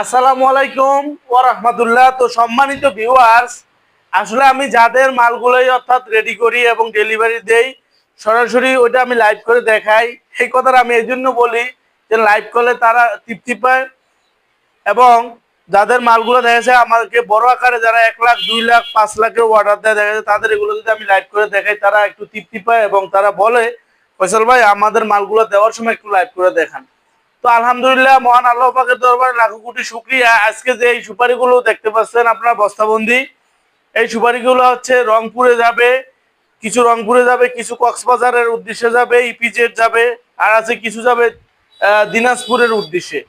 আসসালামু আলাইকুম রাহমাতুল্লাহ। তো সম্মানিত ভিউয়ার্স আসলে আমি যাদের মালগুলোই অর্থাৎ রেডি করি এবং ডেলিভারি দেই, সরাসরি ওইটা আমি লাইভ করে দেখাই। এই কথাটা আমি এই জন্য বলি যে লাইভ করলে তারা তৃপ্তি পায় এবং যাদের মালগুলো দেখা যাচ্ছে আমাকে বড় আকারে যারা এক লাখ, দুই লাখ, পাঁচ লাখের অর্ডার দেয়, দেখা যায় তাদের এগুলো যদি আমি লাইভ করে দেখাই, তারা একটু তৃপ্তি পায় এবং তারা বলে, ফয়সাল ভাই, আমাদের মালগুলো দেওয়ার সময় একটু লাইভ করে দেখান। তো আলহামদুলিল্লাহ, মহান আল্লাহ পাকের দরবারে লাখো কোটি শুক্রিয়া। আজকে যে এই সুপারিগুলো দেখতে পাচ্ছেন আপনারা, বস্তাবন্দি, এই সুপারিগুলো হচ্ছে রংপুরে যাবে, কিছু রংপুরে যাবে, কিছু কক্সবাজারের উদ্দেশ্যে যাবে, ইপিজেড যাবে, আর আছে কিছু যাবে দিনাজপুরের উদ্দেশ্যে।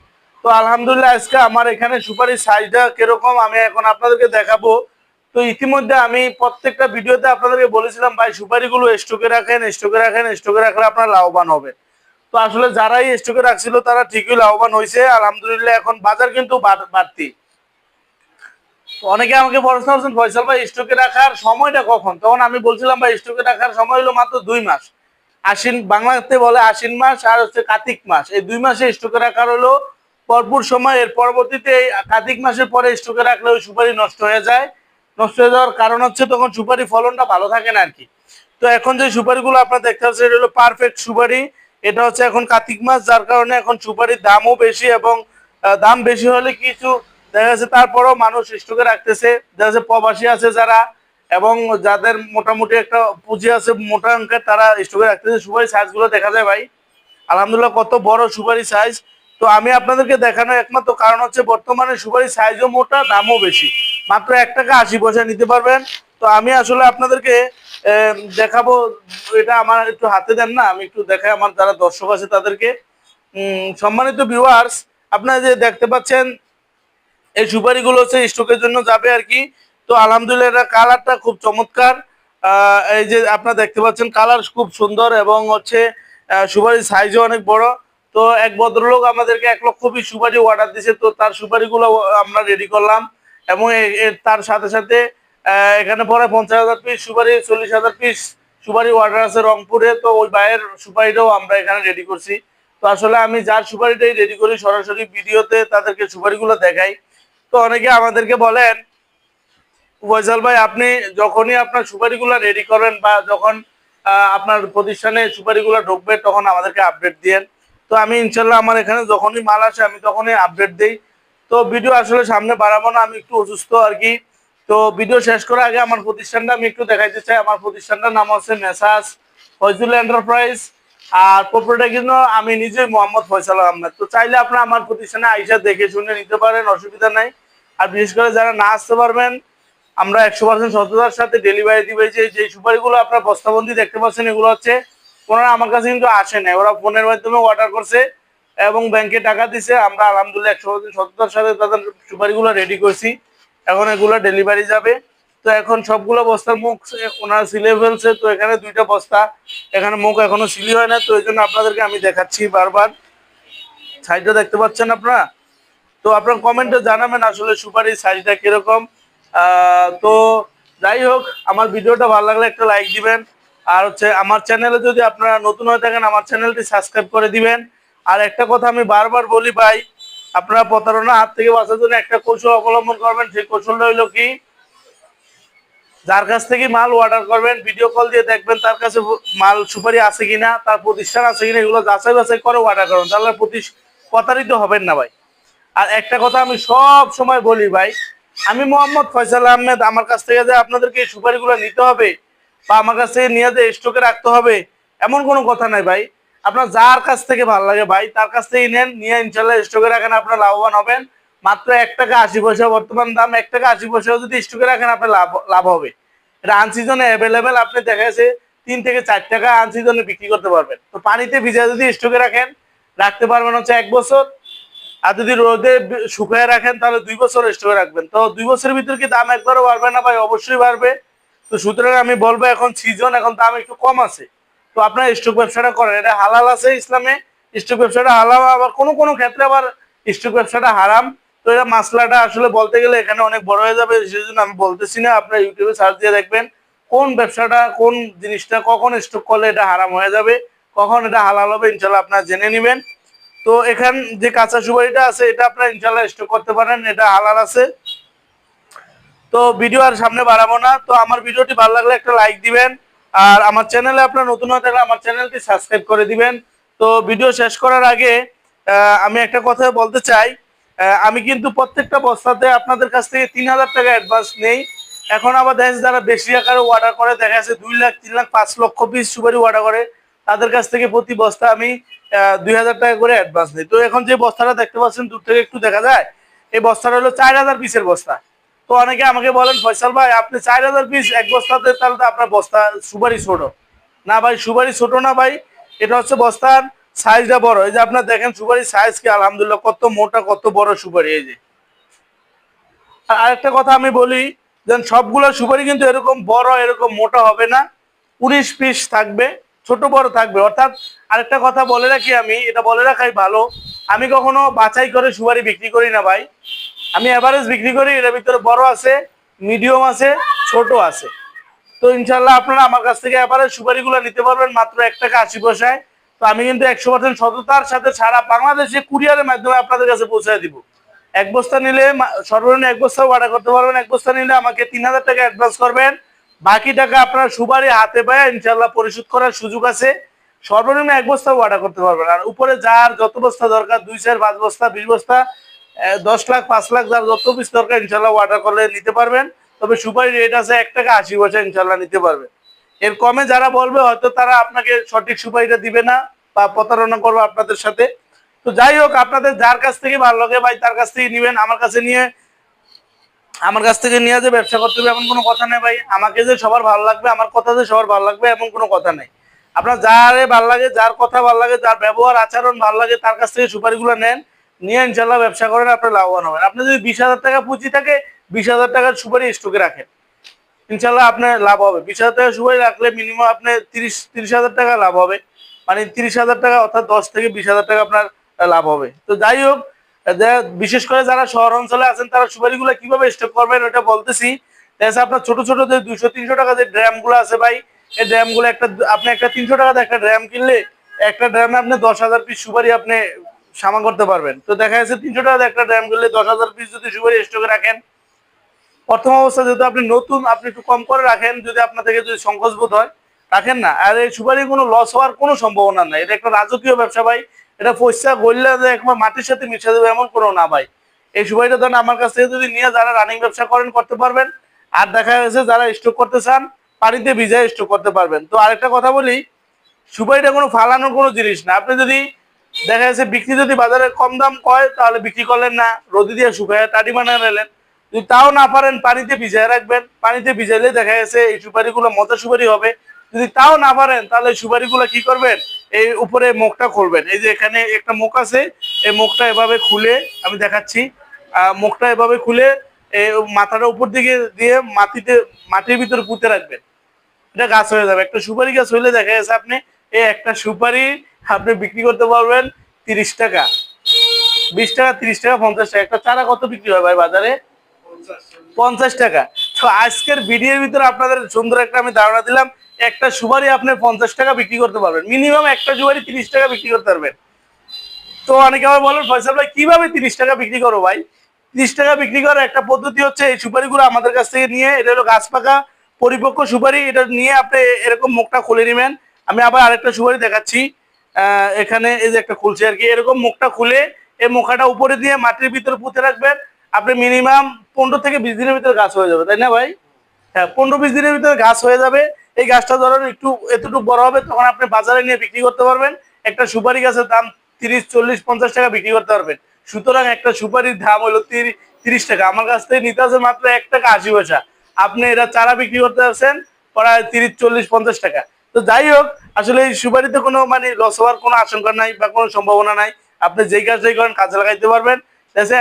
তো আলহামদুলিল্লাহ, আজকে আমার এখানে সুপারির সাইজটা কীরকম, আমি এখন আপনাদেরকে দেখাবো। তো ইতিমধ্যে আমি প্রত্যেকটা ভিডিওতে আপনাদেরকে বলেছিলাম, ভাই, সুপারিগুলো স্টকে রাখেন স্টকে রাখেন, স্টকে রাখলে আপনার লাভবান হবেন। তো আসলে যারাই স্টকে রাখছিল তারা ঠিকই লাভবান হয়েছে আলহামদুলিল্লাহ এখন বাজার কিন্তু বাড়তি। অনেকে আমাকে প্রশ্ন করছেন, ফয়সাল ভাই স্টকে রাখার সময়টা কখন? তখন আমি বলছিলাম, ভাই স্টকে রাখার সময় হলো মাত্র দুই মাস। আশ্বিন বাংলাতে বলে আশ্বিন মাস আর হচ্ছে কার্তিক মাস। এই দুই মাসে স্টকে রাখার হলো ভরপুর সময়। এর পরবর্তীতে কার্তিক মাসের পরে স্টকে রাখলে ওই সুপারি নষ্ট হয়ে যায়। নষ্ট হয়ে যাওয়ার কারণ হচ্ছে তখন সুপারি ফলনটা ভালো থাকে না আর কি। তো এখন যে সুপারিগুলো আপনার দেখতে পাচ্ছেন, এটা হলো পারফেক্ট সুপারি। এটা হচ্ছে এখন কার্তিক মাস, যার কারণে এখন সুপারির দামও বেশি এবং দাম বেশি হলে কিছু দেখা যাচ্ছে তারপরেও মানুষ স্টকে রাখতেছে। দেখা যাচ্ছে প্রবাসী আছে যারা এবং যাদের মোটামুটি একটা পুঁজি আছে মোটা অঙ্কের তারা স্টকে রাখতেছে। সুপারি সাইজগুলো দেখা যায় ভাই। আলহামদুলিল্লাহ কত বড় সুপারি সাইজ তো আমি আপনাদেরকে দেখানো একমাত্র কারণ হচ্ছে বর্তমানে সুপারি সাইজও মোটা, দামও বেশি। মাত্র এক টাকা আশি পয়সা নিতে পারবেন। তো আমি আসলে আপনাদেরকে দেখাবো এটা আমার একটু হাতে দেন না আমি একটু দেখাই আমার যারা দর্শক আছে তাদেরকে। সম্মানিত ভিউয়ার্স আপনারা যে দেখতে পাচ্ছেন এই সুপারিগুলো হচ্ছে স্টকের জন্য যাবে আর কি। তো আলহামদুলিল্লাহ এটা কালারটা খুব চমৎকার। এই যে আপনারা দেখতে পাচ্ছেন কালার খুব সুন্দর এবং হচ্ছে আহ, সুপারির সাইজও অনেক বড়। তো এক ভদ্রলোক আমাদেরকে এক লক্ষ পিস সুপারি অর্ডার দিয়েছে তো তার সুপারিগুলো আমরা রেডি করলাম এবং তার সাথে সাথে এখানে পরে পঞ্চাশ হাজার পিস সুপারি চল্লিশ হাজার পিস সুপারি অর্ডার আছে রংপুরে, তো ওই বাইরের সুপারিটাও আমরা এখানে রেডি করছি। তো আসলে আমি যার সুপারিটাই রেডি করি, সরাসরি ভিডিওতে তাদেরকে সুপারিগুলো দেখাই। তো অনেকে আমাদেরকে বলেন ফয়সাল ভাই, আপনি যখনই আপনার সুপারিগুলো রেডি করেন বা যখন আপনার প্রতিষ্ঠানে সুপারিগুলো ঢুকবে, তখন আমাদেরকে আপডেট দিয়েন। তো আমি ইনশাল্লাহ আমার এখানে যখনই মাল আসে, আমি তখনই আপডেট দিই। তো ভিডিও আসলে সামনে বাড়াবো না, আমি একটু অসুস্থ আর কি। তো ভিডিও শেষ করার আগে আমার প্রতিষ্ঠানটা আমি একটু দেখাইতে চাই। আমার প্রতিষ্ঠানটার নাম হচ্ছে মেসাস ফয়জুল এন্টারপ্রাইজ আর প্রপার্টি কিন্তু আমি নিজে মোহাম্মদ ফয়সাল আহমেদ। তো চাইলে আপনারা আমার প্রতিষ্ঠানে আইসা দেখে শুনে নিতে পারেন, অসুবিধা নাই। আর বিশেষ করে যারা না আসতে পারবেন, আমরা একশো পার্সেন্ট সততার সাথে ডেলিভারি দিবে। যে যে সুপারিগুলো আপনার বস্তাবন্দি দেখতে পাচ্ছেন, এগুলো হচ্ছে ওনারা আমার কাছে কিন্তু আসে না ওরা ফোনের মাধ্যমে অর্ডার করছে এবং ব্যাংকে টাকা দিছে। আমরা আলহামদুলিল্লাহ একশো পার্সেন্ট সততার সাথে তাদের সুপারিগুলো রেডি করছি। এখন এগুলো ডেলিভারি যাবে। তো এখন সবগুলো বস্তার মুখ ওনারা সিলে ফেলছে তো এখানে দুইটা বস্তা। এখানে মুখ এখনও সিলি হয় না, তো এই জন্য আপনাদেরকে আমি দেখাচ্ছি বারবার। সাইডটা দেখতে পাচ্ছেন আপনারা? তো আপনার কমেন্টে জানাবেন আসলে সুপারির সাইজটা কীরকম। তো যাই হোক, আমার ভিডিওটা ভালো লাগলে একটা লাইক দিবেন। আর হচ্ছে, আমার চ্যানেলে যদি আপনারা নতুন হয়ে থাকেন, আমার চ্যানেলটি সাবস্ক্রাইব করে দিবেন। আর একটা কথা আমি বারবার বলি ভাই আপনারা প্রতারণা হাত থেকে বাঁচার জন্য একটা কৌশল অবলম্বন করবেন। সেই কৌশলটা হইল কি? যার কাছ থেকে মাল অর্ডার করবেন ভিডিও কল দিয়ে দেখবেন তার কাছে মাল সুপারি আছে কিনা, তার প্রতিষ্ঠান আছে কিনা, এগুলো যাচাই বাছাই করে অর্ডার করুন। তাহলে প্রতি প্রতারিত হবেন না ভাই। আর একটা কথা আমি সব সময় বলি ভাই, আমি মোহাম্মদ ফয়সাল আহমেদ, আমার কাছ থেকে যে আপনাদেরকে এই সুপারিগুলো নিতে হবে বা আমার কাছ থেকে নিয়ে যে স্টকে রাখতে হবে, এমন কোনো কথা নাই ভাই। আপনার যার কাছ থেকে ভালো লাগে, ভাই, তার কাছ থেকে নেন, নিয়ে ইনশাল্লাহ স্টকে রাখেন, আপনার লাভবান হবেন। মাত্র এক টাকা আশি পয়সা বর্তমান দাম, এক টাকা আশি পয়সা যদি স্টকে রাখেন, আপনার লাভ লাভ হবে। এটা আনসিজনে অ্যাভেলেবেল আপনি দেখা গেছে তিন থেকে চার টাকা আনসিজনে বিক্রি করতে পারবেন। তো পানিতে ভিজা যদি স্টকে রাখেন, রাখতে পারবেন হচ্ছে এক বছর। আর যদি রোদে শুকায় রাখেন, তাহলে দুই বছর স্টকে রাখবেন। তো দুই বছরের ভিতরে কি দাম একবারও বাড়বে না? ভাই, অবশ্যই বাড়বে। তো সুতরাং আমি বলব, এখন সিজন এখন দাম একটু কম আছে। তো আপনার স্টক ব্যবসাটা করেন। এটা হালাল আছে ইসলামে, স্টক ব্যবসাটা হালাল, আবার কোনো কোনো ক্ষেত্রে আবার স্টক ব্যবসাটা হারাম। তো এটা মাসলাটা আসলে বলতে গেলে এখানে অনেক বড় হয়ে যাবে সেই জন্য আমি বলতেছি না, আপনার ইউটিউবে সার্চ দিয়ে দেখবেন কোন ব্যবসাটা, কোন জিনিসটা কখন স্টক করলে এটা হারাম হয়ে যাবে, কখন এটা হালাল হবে ইনশাল্লাহ আপনার জেনে নেবেন। তো এখান যে কাঁচা সুপারিটা আছে, এটা আপনারা ইনশাল্লাহ স্টক করতে পারেন, এটা হালাল আছে। তো ভিডিও আর সামনে বাড়াবো না, তো আমার ভিডিওটি ভালো লাগলে একটা লাইক দিবেন আর আমার চ্যানেলে আপনার নতুন হয়ে থাকলে আমার চ্যানেলটি সাবস্ক্রাইব করে দিবেন। তো ভিডিও শেষ করার আগে আমি একটা কথা বলতে চাই। আমি কিন্তু প্রত্যেকটা বস্তাতে আপনাদের কাছ থেকে তিন হাজার টাকা অ্যাডভান্স নেই। এখন আবার দেখা যারা বেশি আকারে অর্ডার করে, দেখা যাচ্ছে দুই লাখ, তিন লাখ, পাঁচ লক্ষ পিস সুপারি অর্ডার করে, তাদের কাছ থেকে প্রতি বস্তা আমি দুই হাজার টাকা করে অ্যাডভান্স নিই। তো এখন যে বস্তাটা দেখতে পাচ্ছেন, দূর থেকে একটু দেখা যায়, এই বস্তাটা হলো চার হাজার পিসের বস্তা। তো অনেকে আমাকে বলেন, ফয়সাল ভাই, আপনি চার হাজার পিস এক বস্তাতে, তাহলে তো আপনার বস্তা সুপারি ছোট। না ভাই, সুপারি ছোট না ভাই, এটা হচ্ছে বস্তার সাইজটা বড়। এই যে আপনার দেখেন, সুপারির সাইজ কি, আলহামদুলিল্লাহ, কত মোটা, কত বড় সুপারি, এই যে। আর আরেকটা কথা আমি বলি, যেন সবগুলো সুপারি কিন্তু এরকম বড়, এরকম মোটা হবে না। উনিশ পিস থাকবে, ছোট বড় থাকবে। অর্থাৎ আরেকটা কথা বলে রাখি আমি, এটা বলে রাখাই ভালো। আমি কখনো বাছাই করে সুপারি বিক্রি করি না ভাই। আমি এভারেজ বিক্রি করি, এর ভিতরে বড় আছে মিডিয়াম আছে, ছোট আছে। তো ইনশাল্লাহ আপনারা আমার কাছ থেকে এভারেজ সুপারিগুলো নিতে পারবেন মাত্র এক টাকা আশি পয়সায়। তো আমি কিন্তু একশো পার্সেন্ট সততার সাথে সারা বাংলাদেশে কুরিয়ারের মাধ্যমে আপনাদের কাছে পৌঁছায় দিব। এক বস্তা নিলে সর্বনিম্ন এক বস্তা অর্ডার করতে পারবেন, এক বস্তা নিলে আমাকে তিন হাজার টাকা অ্যাডভান্স করবেন। বাকি টাকা আপনার সুপারি হাতে পায় ইনশাল্লাহ পরিশোধ করার সুযোগ আছে। সর্বনিম্ন এক বস্তা অর্ডার করতে পারবেন। আর উপরে যার যত বস্তা দরকার, দুই চার পাঁচ বস্তা, বিশ বস্তা দশ লাখ, পাঁচ লাখ যার যত পিস দরকার ইনশাল্লাহ অর্ডার করলে নিতে পারবেন। তবে সুপারি রেট আছে এক টাকা আশি পয়সা ইনশাল্লাহ নিতে পারবেন এর কমে যারা বলবে, হয়তো তারা আপনাকে সঠিক সুপারিটা দিবে না বা প্রতারণা করবে আপনাদের সাথে। তো যাই হোক, আপনাদের যার কাছ থেকে ভালো লাগে ভাই, তার কাছ থেকে নিবেন। আমার কাছে নিয়ে, আমার কাছ থেকে নিয়ে যে ব্যবসা করতে হবে, এমন কোনো কথা নেই ভাই। আমাকে যে সবার ভালো লাগবে, আমার কথা যে সবার ভালো লাগবে, এমন কোনো কথা নেই। আপনার যারে ভালো লাগে, যার কথা ভালো লাগে, যার ব্যবহার, আচরণ ভালো লাগে, তার কাছ থেকে সুপারিগুলো নেন। নিয়ে ইনশাল্লাহ ব্যবসা করেন আপনি লাভবান হবেন। আপনি যদি বিশ হাজার টাকা পুঁজি থাকে, বিশ হাজার টাকার সুপারি স্টকে রাখেন। ইনশাল্লাহ আপনার লাভ হবে। বিশ হাজার টাকা সুপারি রাখলে মিনিমাম আপনি তিরিশ তিরিশ হাজার টাকা লাভ হবে। মানে তিরিশ হাজার টাকা অর্থাৎ দশ থেকে বিশ হাজার টাকা আপনার লাভ হবে। তো যাই হোক বিশেষ করে যারা শহর অঞ্চলে আছেন, তারা সুপারিগুলো কীভাবে স্টক করবেন ওটা বলতেছি। আপনার ছোট ছোট যে দুইশো, তিনশো টাকা যে ড্রামগুলো আছে ভাই, এই ড্রামগুলো একটা, আপনি একটা তিনশো টাকাতে একটা ড্রাম কিনলে, একটা ড্রামে আপনি দশ হাজার পিস সুপারি আপনি সামা করতে পারবেন। তো দেখা যাচ্ছে তিনশো টাকাতে একটা ড্যাম কিনলে দশ হাজার পিস যদি সুপারি স্টকে রাখেন, প্রথম অবস্থা যেহেতু আপনি নতুন, আপনি একটু কম করে রাখেন, যদি আপনার থেকে যদি সংকোচ বোধ হয়, রাখেন না। আর এই সুপারি কোনো লস হওয়ার কোনো সম্ভাবনা নাই। এটা একটা রাজকীয় ব্যবসা ভাই। এটা পয়সা গড়লে যে একবার মাটির সাথে মিশে দেবে এমন কোনো না ভাই। এই সুপারিটা ধরেন আমার কাছ থেকে যদি নিয়ে যারা রানিং ব্যবসা করেন, করতে পারবেন। আর দেখা গেছে যারা স্টক করতে চান, পানিতে ভিজায় স্টক করতে পারবেন। তো আরেকটা কথা বলি, সুপারিটা কোনো ফালানোর কোনো জিনিস না। আপনি যদি দেখা যাচ্ছে বিক্রি যদি বাজারে কম দাম কয়, তাহলে বিক্রি করলেন না। রোদি দিয়ে শুকায় টাটি বানিয়ে নিলেন। যদি তাও না পারেন, পানিতে ভিজায় রাখবেন। পানিতে ভিজাইলে দেখা গেছে এই সুপারিগুলো মজা সুপারি হবে। যদি তাও না পারেন, তাহলে সুপারিগুলো কি করবেন? এই উপরে মুখটা খুলবেন। এই যে এখানে একটা মুখ আছে, এই মুখটা এভাবে খুলে আমি দেখাচ্ছি। মুখটা এভাবে খুলে এই মাথাটা উপর দিকে দিয়ে মাটিতে, মাটির ভিতরে পুঁতে রাখবেন। এটা গাছ হয়ে যাবে। একটা সুপারি গাছ হইলে দেখা যাচ্ছে আপনি এই একটা সুপারি আপনি বিক্রি করতে পারবেন তিরিশ টাকা। বিশ টাকা, তিরিশ টাকা, পঞ্চাশ টাকা। একটা চারা কত বিক্রি হয় ভাই বাজারে? পঞ্চাশ টাকা। তো আজকের ভিডিওর ভিতরে আপনাদের সুন্দর একটা আমি ধারণা দিলাম, একটা সুপারি আপনি পঞ্চাশ টাকা বিক্রি করতে পারবেন। মিনিমাম একটা সুপারি তিরিশ টাকা বিক্রি করতে পারবেন। তো অনেকে আবার বলেন, ফয়সাল ভাই, কীভাবে তিরিশ টাকা বিক্রি করো ভাই? তিরিশ টাকা বিক্রি করার একটা পদ্ধতি হচ্ছে, এই সুপারিগুলো আমাদের কাছ থেকে নিয়ে, এটা হলো গাছ পাকা, পরিপক্ক সুপারি, এটা নিয়ে আপনি এরকম মুখটা খুলে নেবেন। আমি আবার আরেকটা সুপারি দেখাচ্ছি। এখানে এই যে একটা খুলছে আর কি। এরকম মুখটা খুলে এই মুখাটা উপরে দিয়ে মাটির ভিতরে পুঁতে রাখবেন। আপনি মিনিমাম পনেরো থেকে বিশ দিনের ভিতরে গাছ হয়ে যাবে, তাই না ভাই? হ্যাঁ পনেরো বিশ দিনের ভিতরে গাছ হয়ে যাবে। এই গাছটা ধরেন একটু এতটুকু বড় হবে, তখন আপনি বাজারে নিয়ে বিক্রি করতে পারবেন। একটা সুপারি গাছের দাম তিরিশ, চল্লিশ, পঞ্চাশ টাকা বিক্রি করতে পারবেন। সুতরাং একটা সুপারির দাম হলো তিরি- তিরিশ টাকা। আমার কাছ থেকে নিতে আছে মাত্র এক টাকা আশি পয়সা। আপনি এটা চারা বিক্রি করতে পারছেন প্রায় তিরিশ, চল্লিশ, পঞ্চাশ টাকা। তো যাই হোক, আসলে সুপারিতে কোনো মানে লস হওয়ার কোনো আশঙ্কা নাই বা কোনো সম্ভাবনা নাই। আপনি যেই কাজটাই করেন, কাজে লাগাইতে পারবেন।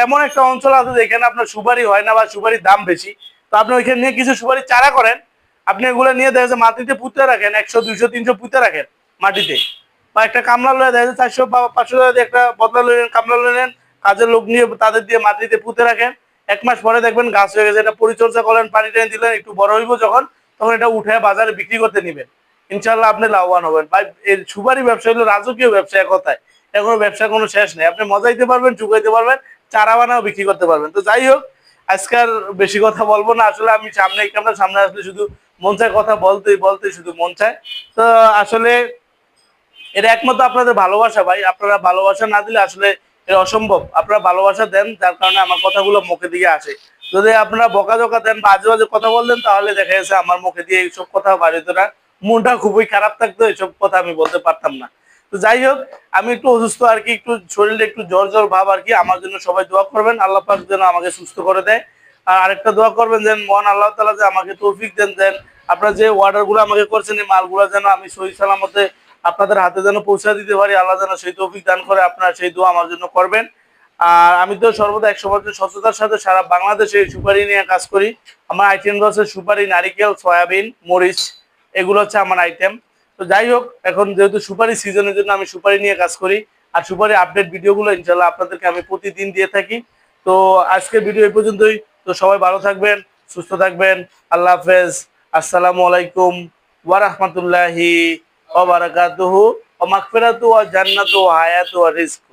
এমন একটা অঞ্চল আছে যেখানে আপনার সুপারি হয় না বা সুপারির দাম বেশি। তো আপনি ওইখানে নিয়ে কিছু সুপারি চারা করেন। আপনি এগুলো নিয়ে দেখা যাচ্ছে মাটিতে পুঁতে রাখেন, একশো, দুইশো, তিনশো পুঁতে রাখেন মাটিতে। বা একটা কামলা লয়ে দেখা যাচ্ছে চারশো বা পাঁচশো টাকা একটা বদলা লইলেন কামলা লইলেন কাজের লোক নিয়ে তাদের দিয়ে মাটিতে পুঁতে রাখেন। এক মাস পরে দেখবেন গাছ হয়ে গেছে, এটা পরিচর্যা করলেন পানি টেনে দিলেন, একটু বড় হইব যখন, তখন এটা উঠে বাজারে বিক্রি করতে নিবেন। ইনশাল্লাহ আপনি লাভবান হবেন। ভাই, এই সুপারি ব্যবসা হলো রাজকীয় ব্যবসা এক কথায়। এখন ব্যবসার কোনো শেষ নেই। আপনি মজাইতে পারবেন, চুকাইতে পারবেন, চারা বানাও, বিক্রি করতে পারবেন। তো যাই হোক আজকাল বেশি কথা বলব না। আসলে আমি সামনে ক্যামেরা সামনে আসলে শুধু মন কথা বলতেই বলতে শুধু মন তো আসলে এটা একমাত্র আপনাদের ভালোবাসা ভাই। আপনারা ভালোবাসা না দিলে আসলে এটা অসম্ভব। আপনারা ভালোবাসা দেন, যার কারণে আমার কথাগুলো মুখে দিকে আসে। যদি আপনারা বকাঝকা দেন বা আজে বাজে কথা বলতেন, তাহলে দেখা গেছে আমার মুখে দিয়ে এইসব কথা বাড়িত না। মনটা খুবই খারাপ থাকতো এইসব কথা আমি বলতে পারতাম না। তো যাই হোক, আমি একটু অসুস্থ আর কি, একটু শরীরে একটু জ্বর জ্বর ভাব আর কি, আমার জন্য সবাই দোয়া করবেন, আল্লাহ পাক যেন আমাকে সুস্থ করে দেয়। আর আরেকটা দোয়া করবেন যেন মহান আল্লাহ তালা যে আমাকে তৌফিক দেন দেন আপনারা যে অর্ডারগুলো আমাকে করছেন, এই মালগুলো যেন আমি সহি সালামতে আপনাদের হাতে যেন পৌঁছে দিতে পারি, আল্লাহ যেন সেই তৌফিক দান করে আপনারা সেই দোয়া আমার জন্য করবেন। আর আমি তো সর্বদা একশো বছর স্বচ্ছতার সাথে সারা বাংলাদেশে সুপারি নিয়ে কাজ করি। আমার আইটেম হচ্ছে সুপারি, নারিকেল, সয়াবিন, মরিচ এগুলো হচ্ছে আমার আইটেম তো যাই হোক, এখন যেহেতু সুপারি সিজনের জন্য আমি সুপারি নিয়ে কাজ করি, আর সুপারি আপডেট ভিডিওগুলো ইনশাল্লাহ আপনাদেরকে আমি প্রতিদিন দিয়ে থাকি। তো আজকের ভিডিও এই পর্যন্তই। তো সবাই ভালো থাকবেন, সুস্থ থাকবেন। আল্লাহ হাফেজ। আসসালামু আলাইকুম ওয়া রাহমাতুল্লাহি ওয়া বারাকাতুহু। ওয়া মাগফিরাতু ওয়া জান্নাতু ওয়া হায়াতু ওয়া রিজক।